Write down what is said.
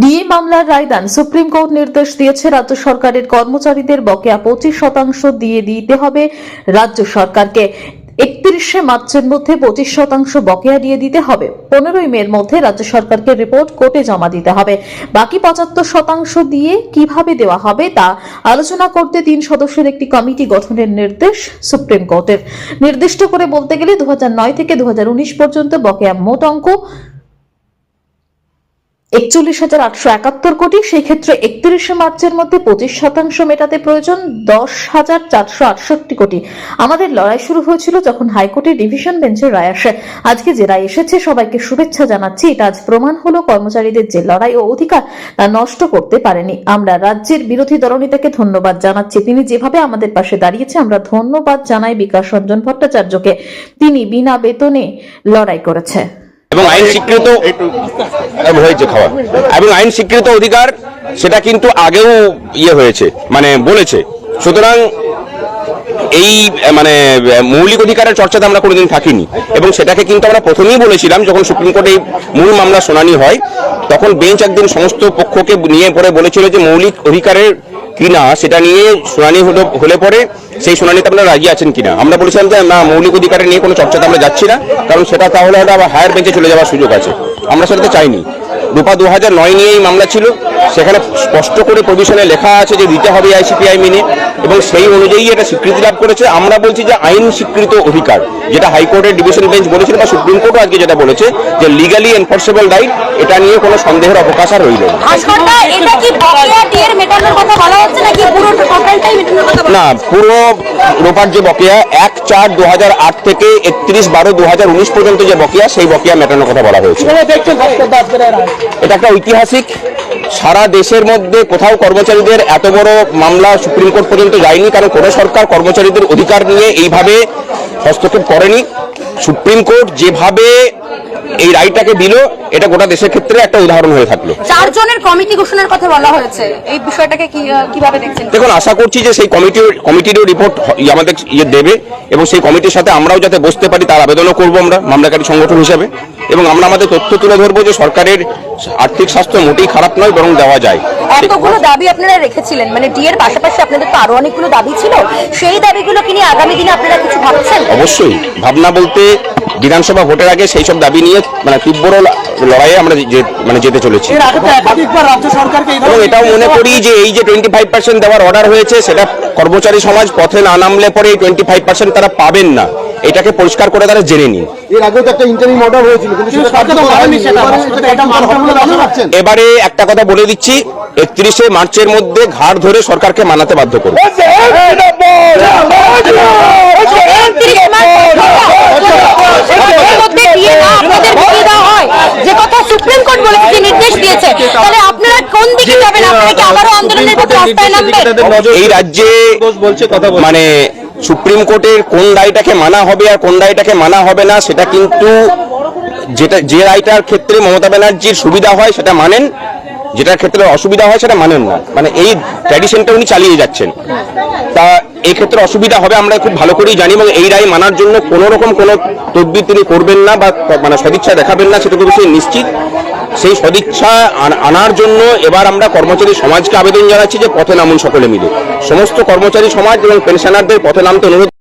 DA মামলার রায়দান supreme court নির্দেশ দিয়েছে, রাজ্য সরকারের কর্মচারীদের বকেয়া পঁচিশ শতাংশ দিয়ে দিতে হবে রাজ্য সরকারকে। একত্রিশে মার্চের মধ্যে পঁচিশ শতাংশ বকেয়া দিয়ে দিতে হবে। পনেরোই মের মধ্যে রাজ্য সরকারকে রিপোর্ট কোর্টে জমা দিতে হবে। বাকি পঁচাত্তর শতাংশ দিয়ে কীভাবে দেওয়া হবে তা আলোচনা করতে তিন সদস্যের একটি কমিটি গঠনের নির্দেশ সুপ্রিম কোর্টের। নির্দিষ্ট করে বলতে গেলে দু হাজার নয় থেকে দু হাজার উনিশ পর্যন্ত বকেয়া মোট অঙ্ক একচল্লিশ হাজার আটশো একাত্তর কোটি সেই ক্ষেত্রে একত্রিশে মার্চের মধ্যে পঁচিশ শতাংশ মেটাতে প্রয়োজন দশ হাজার চারশো আটষট্টি কোটি। আমাদের লড়াই শুরু হয়েছিল যখন হাইকোর্টের ডিভিশন বেঞ্চের রায় আসে। আজকে যে রায় এসেছে, সবাইকে শুভেচ্ছা জানাচ্ছি। এটা আজ প্রমাণ হলো কর্মচারীদের যে লড়াই ও অধিকার, তা নষ্ট করতে পারেনি। আমরা রাজ্যের বিরোধী দলনেতাকে ধন্যবাদ জানাচ্ছি। তিনি যেভাবে আমাদের পাশে দাঁড়িয়েছে, আমরা ধন্যবাদ জানাই বিকাশ রঞ্জন ভট্টাচার্যকে। তিনি বিনা বেতনে লড়াই করেছে। এবং আইন স্বীকৃত হয়েছে খাওয়া। এবং আইন স্বীকৃত অধিকার সেটা কিন্তু আগেও ইয়ে হয়েছে মানে বলেছে। সুতরাং এই মানে মৌলিক অধিকারের চর্চাতে আমরা কোনোদিন থাকিনি। এবং সেটাকে কিন্তু আমরা প্রথমেই বলেছিলাম যখন সুপ্রিম কোর্টে এই মূল মামলা শুনানি হয় তখন বেঞ্চ একদিন সমস্ত পক্ষকে নিয়ে পরে বলেছিল যে মৌলিক অধিকারের কিনা সেটা নিয়ে শুনানি হলো পরে সেই শুনানিতে আপনারা রাজি আছেন কিনা আমরা বলেছিলাম যে না মৌলিক অধিকারের নিয়ে কোনো চর্চাতে আমরা যাচ্ছি না, কারণ সেটা তাহলে হয়তো আবার হায়ার বেঞ্চে চলে যাওয়ার সুযোগ আছে। আমরা সেটাতে চাইনি। রূপা দু হাজার নয় নিয়েই মামলা ছিল। সেখানে স্পষ্ট করে প্রভিশনে লেখা আছে যে দিতে হবে আইসিপিআই মেনে এবং সেই অনুযায়ী এটা স্বীকৃতি লাভ করেছে। আমরা বলছি যে আইন স্বীকৃত অধিকার, যেটা হাইকোর্টের ডিভিশন বেঞ্চ বলেছিল বা সুপ্রিম কোর্টও আজকে যেটা বলেছে, যে লিগালি এনফোর্সেবল রাইট এটা নিয়ে কোনো সন্দেহের অবকাশ আর রইল না। না পুরো রোপার যে বকেয়া এক চার দু আট থেকে একত্রিশ বারো দু পর্যন্ত যে বকেয়া সেই বকেয়া মেটানোর কথা বলা হয়েছে। এটা একটা ঐতিহাসিক। সারা দেশের মধ্যে কোথাও কর্মচারীদের এত বড় মামলা সুপ্রিম কোর্ট পর্যন্ত যায়নি কারণ কোনো সরকার কর্মচারীদের অধিকার নিয়ে এইভাবে হস্তক্ষেপ করেনি। সুপ্রিম কোর্ট যেভাবে এই রায়টাকে দিল এটা গোটা দেশের ক্ষেত্রে একটা উদাহরণ হয়ে থাকল। চারজনের কমিটি ঘোষণার কথা বলা হয়েছে। এই বিষয়টাকে কীভাবে দেখছেন? দেখুন আশা করছি যে সেই কমিটি কমিটিরও রিপোর্ট আমাদের ইয়ে দেবে এবং সেই কমিটির সাথে আমরাও যাতে বসতে পারি তার আবেদনও করব আমরা মামলাকারী সংগঠন হিসাবে। এবং আমরা আমাদের তথ্য তুলে ধরবো যে সরকারের আর্থিক স্বাস্থ্য মোটেই খারাপ নয় বরং দেওয়া যায়। এতগুলো দাবি আপনারা রেখেছিলেন মানে ডিএর পাশাপাশি আপনাদের তো আরও অনেকগুলো দাবি ছিল। সেই দাবিগুলো কি নিয়ে আগামী দিনে আপনারা কিছু ভাবছেন? অবশ্যই। ভাবনা বলতে বিধানসভা ভোটের আগে সেই সব দাবি নিয়ে মানে তীব্র লড়াইয়ে আমরা যে- মানে যেতে চলেছি। এবং এটাও মনে করি যে এই যে টোয়েন্টি ফাইভ পার্সেন্ট দেওয়ার অর্ডার হয়েছে সেটা কর্মচারী সমাজ পথে না নামলে পরে এই টোয়েন্টি ফাইভ পার্সেন্ট তারা পাবেন না। এটাকে পরিষ্কার করে তারা জেনে নিন। এবারে একটা কথা বলে দিচ্ছি একত্রিশে মার্চের মধ্যে ঘাড় ধরে সরকারকে মানাতে বাধ্য করবে এর মধ্যে দিয়ে না আপনাদের বলে দেওয়া হয় যে কথা সুপ্রিম কোর্ট বলেছে যে নির্দেশ দিয়েছে তাহলে আপনারা রাজ্যে বলছে আপনারা কি আবারও আন্দোলনের পথে রাস্তায় নামবেন এই রাজ্যে মানে সুপ্রিম কোর্টের কোন রায়টাকে মানা হবে আর কোন রায়টাকে মানা হবে না সেটা কিন্তু যেটা যে রায়টার ক্ষেত্রে মমতা ব্যানার্জির সুবিধা হয় সেটা মানেন। যেটার ক্ষেত্রে অসুবিধা হয় সেটা মানেন না। মানে এই ট্র্যাডিশনটা উনি চালিয়ে যাচ্ছেন। তা এই ক্ষেত্রে অসুবিধা হবে, আমরা খুব ভালো করেই জানি এবং এই রায় মানার জন্য কোনো রকম কোনো তদবির তিনি করবেন না বা মানে সদিচ্ছা দেখাবেন না, সেটুকু কিন্তু নিশ্চিত। সেই সদিচ্ছা আনার জন্য এবার আমরা কর্মচারী সমাজকে আবেদন জানাচ্ছি যে পথে নামুন সকলে মিলে। সমস্ত কর্মচারী সমাজ এবং পেনশনারদের পথে নামতে অনুরোধ